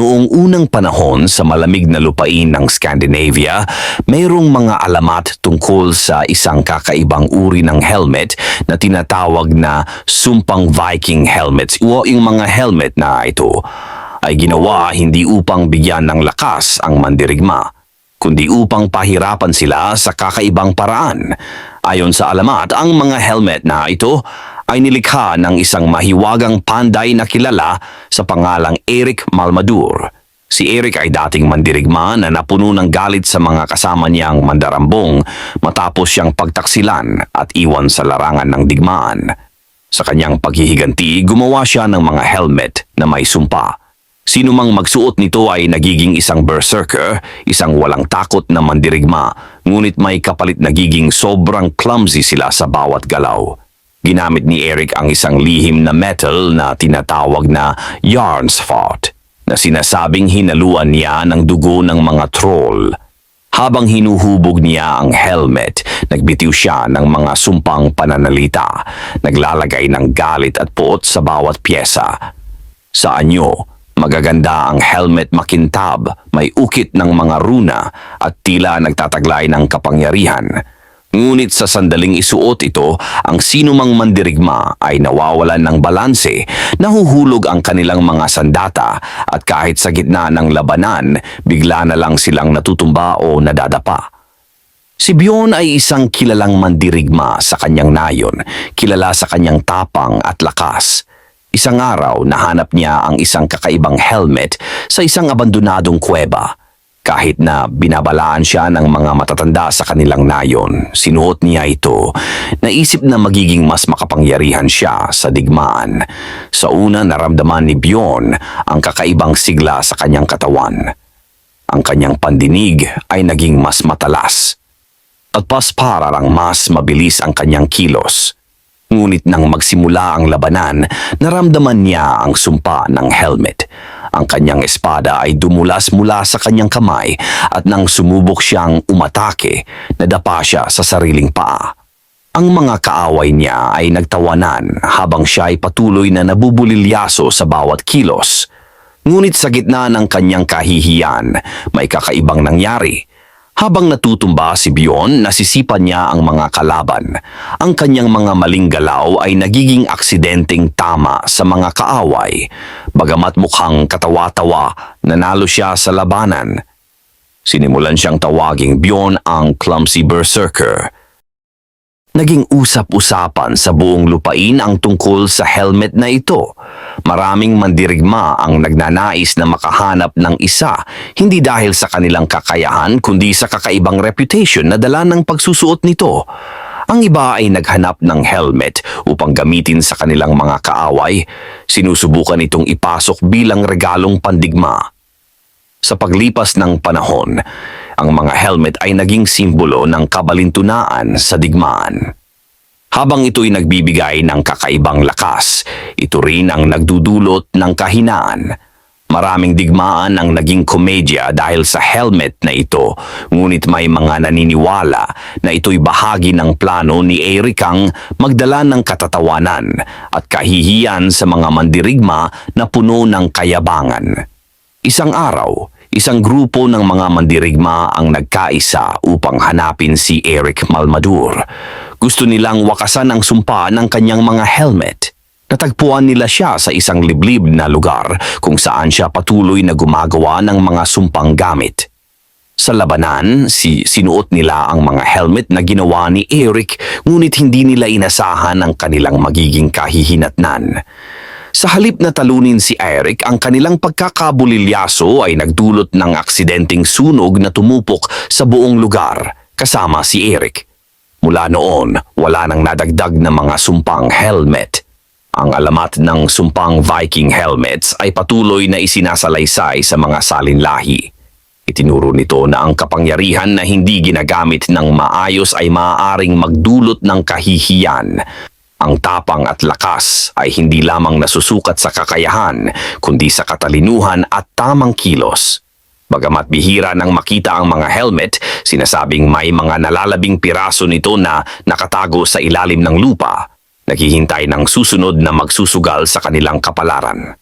Noong unang panahon sa malamig na lupain ng Scandinavia, mayroong mga alamat tungkol sa isang kakaibang uri ng helmet na tinatawag na sumpang Viking helmets o yung mga helmet na ito ay ginawa hindi upang bigyan ng lakas ang mandirigma, kundi upang pahirapan sila sa kakaibang paraan. Ayon sa alamat, ang mga helmet na ito ay nilikha ng isang mahiwagang panday na kilala sa pangalang Eric Malmadur. Si Eric ay dating mandirigma na napuno ng galit sa mga kasama niyang mandarambong matapos siyang pagtaksilan at iwan sa larangan ng digmaan. Sa kanyang paghihiganti, gumawa siya ng mga helmet na may sumpa. Sino mang magsuot nito ay nagiging isang berserker, isang walang takot na mandirigma, ngunit may kapalit nagiging sobrang clumsy sila sa bawat galaw. Ginamit ni Eric ang isang lihim na metal na tinatawag na Yarnsfart na sinasabing hinaluan niya ng dugo ng mga troll. Habang hinuhubog niya ang helmet, nagbitiw siya ng mga sumpang pananalita, naglalagay ng galit at puot sa bawat pyesa. Sa anyo, magaganda ang helmet makintab, may ukit ng mga runa at tila nagtataglay ng kapangyarihan. Ngunit sa sandaling isuot ito, ang sinumang mandirigma ay nawawalan ng balanse, nahuhulog ang kanilang mga sandata at kahit sa gitna ng labanan, bigla na lang silang natutumba o nadadapa. Si Bion ay isang kilalang mandirigma sa kanyang nayon, kilala sa kanyang tapang at lakas. Isang araw, nahanap niya ang isang kakaibang helmet sa isang abandonadong kuweba. Kahit na binabalaan siya ng mga matatanda sa kanilang nayon, sinuot niya ito. Naisip na magiging mas makapangyarihan siya sa digmaan. Sa una naramdaman ni Bion ang kakaibang sigla sa kanyang katawan. Ang kanyang pandinig ay naging mas matalas. At pas parang mas mabilis ang kanyang kilos. Ngunit nang magsimula ang labanan, naramdaman niya ang sumpa ng helmet. Ang kanyang espada ay dumulas mula sa kanyang kamay at nang sumubok siyang umatake, nadapa siya sa sariling paa. Ang mga kaaway niya ay nagtawanan habang siya ay patuloy na nabubulilyaso sa bawat kilos. Ngunit sa gitna ng kanyang kahihiyan, may kakaibang nangyari. Habang natutumba si Bion, nasisipan niya ang mga kalaban. Ang kanyang mga maling galaw ay nagiging aksidenteng tama sa mga kaaway. Bagamat mukhang katawa-tawa, nanalo siya sa labanan. Sinimulan siyang tawaging Bion ang clumsy berserker. Naging usap-usapan sa buong lupain ang tungkol sa helmet na ito. Maraming mandirigma ang nagnanais na makahanap ng isa, hindi dahil sa kanilang kakayahan kundi sa kakaibang reputation na dala ng pagsusuot nito. Ang iba ay naghanap ng helmet upang gamitin sa kanilang mga kaaway. Sinusubukan itong ipasok bilang regalong pandigma. Sa paglipas ng panahon, ang mga helmet ay naging simbolo ng kabalintunaan sa digmaan. Habang ito'y nagbibigay ng kakaibang lakas, ito rin ang nagdudulot ng kahinaan. Maraming digmaan ang naging komedya dahil sa helmet na ito, ngunit may mga naniniwala na ito'y bahagi ng plano ni Erikang magdala ng katatawanan at kahihiyan sa mga mandirigma na puno ng kayabangan. Isang araw, isang grupo ng mga mandirigma ang nagkaisa upang hanapin si Eric Malmadur. Gusto nilang wakasan ang sumpa ng kanyang mga helmet. Natagpuan nila siya sa isang liblib na lugar kung saan siya patuloy na gumagawa ng mga sumpang gamit. Sa labanan, si sinuot nila ang mga helmet na ginawa ni Eric ngunit hindi nila inasahan ang kanilang magiging kahihinatnan. Sa halip na talunin si Eric, ang kanilang pagkakabulilyaso ay nagdulot ng aksidenteng sunog na tumupok sa buong lugar kasama si Eric. Mula noon, wala nang nadagdag na mga sumpang helmet. Ang alamat ng sumpang Viking helmets ay patuloy na isinasalaysay sa mga salinlahi. Itinuro nito na ang kapangyarihan na hindi ginagamit ng maayos ay maaaring magdulot ng kahihiyan. Ang tapang at lakas ay hindi lamang nasusukat sa kakayahan, kundi sa katalinuhan at tamang kilos. Bagamat bihira nang makita ang mga helmet, sinasabing may mga nalalabing piraso nito na nakatago sa ilalim ng lupa, naghihintay ng susunod na magsusugal sa kanilang kapalaran.